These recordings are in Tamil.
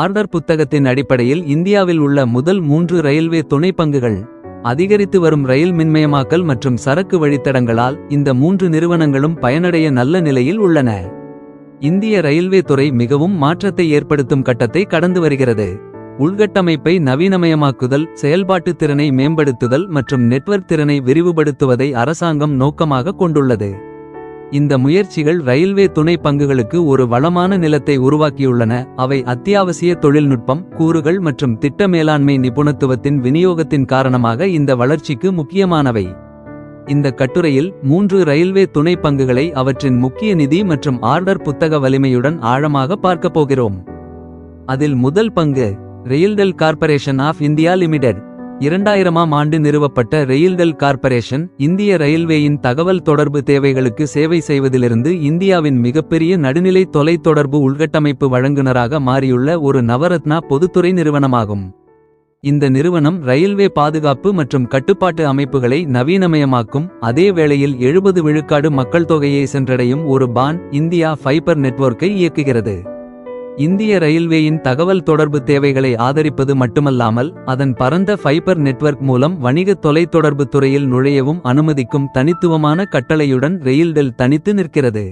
ஆர்டர் புத்தகத்தின் அடிப்படையில் இந்தியாவில் உள்ள முதல் மூன்று ரயில்வே துணை பங்குகள் அதிகரித்து வரும் ரயில் மின்மயமாக்கல் மற்றும் சரக்கு வழித்தடங்களால் இந்த மூன்று நிறுவனங்களும் பயனடைய நல்ல நிலையில் உள்ளன. இந்திய ரயில்வே துறை மிகவும் மாற்றத்தை ஏற்படுத்தும் கட்டத்தை கடந்து வருகிறது. உள்கட்டமைப்பை நவீனமயமாக்குதல் செயல்பாட்டு திறனை மேம்படுத்துதல் மற்றும் நெட்வொர்க் திறனை விரிவுபடுத்துவதை அரசாங்கம் நோக்கமாக கொண்டுள்ளது. இந்த முயற்சிகள் ரயில்வே துணை பங்குகளுக்கு ஒரு வளமான நிலத்தை உருவாக்கியுள்ளன. அவை அத்தியாவசிய தொழில்நுட்பம் கூறுகள் மற்றும் திட்ட மேலாண்மை நிபுணத்துவத்தின் விநியோகத்தின் காரணமாக இந்த வளர்ச்சிக்கு முக்கியமானவை. இந்த கட்டுரையில் மூன்று ரயில்வே துணை பங்குகளை அவற்றின் முக்கிய நிதி மற்றும் ஆர்டர் புத்தக வலிமையுடன் ஆழமாக பார்க்கப் போகிறோம். அதில் முதல் பங்கு RailTel corporation of India limited. இரண்டாயிரமாம் ஆண்டு நிறுவப்பட்ட ரெயில்டெல் கார்ப்பரேஷன் இந்திய ரயில்வேயின் தகவல் தொடர்பு தேவைகளுக்கு சேவை செய்வதிலிருந்து இந்தியாவின் மிகப்பெரிய நடுநிலை தொலைத்தொடர்பு உள்கட்டமைப்பு வழங்குனராக மாறியுள்ள ஒரு நவரத்னா பொதுத்துறை நிறுவனமாகும். இந்த நிறுவனம் ரயில்வே பாதுகாப்பு மற்றும் கட்டுப்பாட்டு அமைப்புகளை நவீனமயமாக்கும் அதே வேளையில் எழுபது விழுக்காடு மக்கள் தொகையை சென்றடையும் ஒரு பான் இந்தியா ஃபைபர் நெட்வொர்க்கை இயக்குகிறது. இந்திய ரயில்வேயின் தகவல் தொடர்பு தேவைகளை ஆதரிப்பது மட்டுமல்லாமல் அதன் பரந்த ஃபைபர் நெட்வொர்க் மூலம் வணிக தொலைத்தொடர்பு துறையில் நுழையவும் அனுமதிக்கும் தனித்துவமான கட்டளையுடன் ரெயில்டெல் தனித்து நிற்கிறது.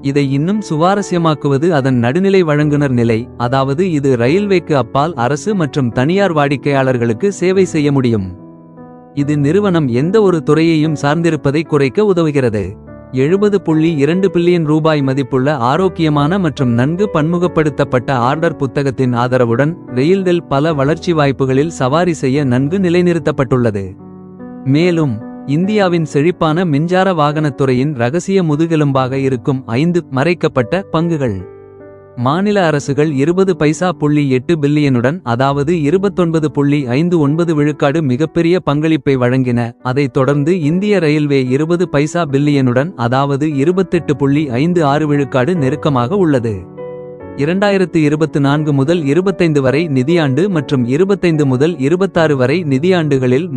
இதை இன்னும் சுவாரஸ்யமாக்குவது அதன் நடுநிலை வழங்குனர் நிலை அதாவது இது ரயில்வேக்கு அப்பால் அரசு மற்றும் தனியார் வாடிக்கையாளர்களுக்கு சேவை செய்ய முடியும். இது நிறுவனம் எந்த ஒரு துறையையும் சார்ந்திருப்பதை குறைக்க உதவுகிறது. எழுபது புள்ளி இரண்டு பில்லியன் ரூபாய் மதிப்புள்ள ஆரோக்கியமான மற்றும் நன்கு பன்முகப்படுத்தப்பட்ட ஆர்டர் புத்தகத்தின் ஆதரவுடன் ரெயில்டெல் பல வளர்ச்சி வாய்ப்புகளில் சவாரி செய்ய நன்கு நிலைநிறுத்தப்பட்டுள்ளது. மேலும் இந்தியாவின் செழிப்பான மின்சார வாகனத்துறையின் ரகசிய முதுகெலும்பாக இருக்கும் ஐந்து மறைக்கப்பட்ட பங்குகள். மாநில அரசுகள் இருபது பைசா புள்ளி எட்டு பில்லியனுடன் அதாவது இருபத்தொன்பது புள்ளி ஐந்து ஒன்பது விழுக்காடு மிகப்பெரிய பங்களிப்பை வழங்கின. அதைத் தொடர்ந்து இந்திய ரயில்வே இருபது பைசா பில்லியனுடன் அதாவது இருபத்தெட்டு புள்ளி ஐந்து ஆறு விழுக்காடு நெருக்கமாக உள்ளது. இரண்டாயிரத்து இருபத்தி நான்கு முதல் இருபத்தைந்து வரை நிதியாண்டு மற்றும் இருபத்தைந்து முதல் இருபத்தாறு வரை நிதியாண்டுகளில்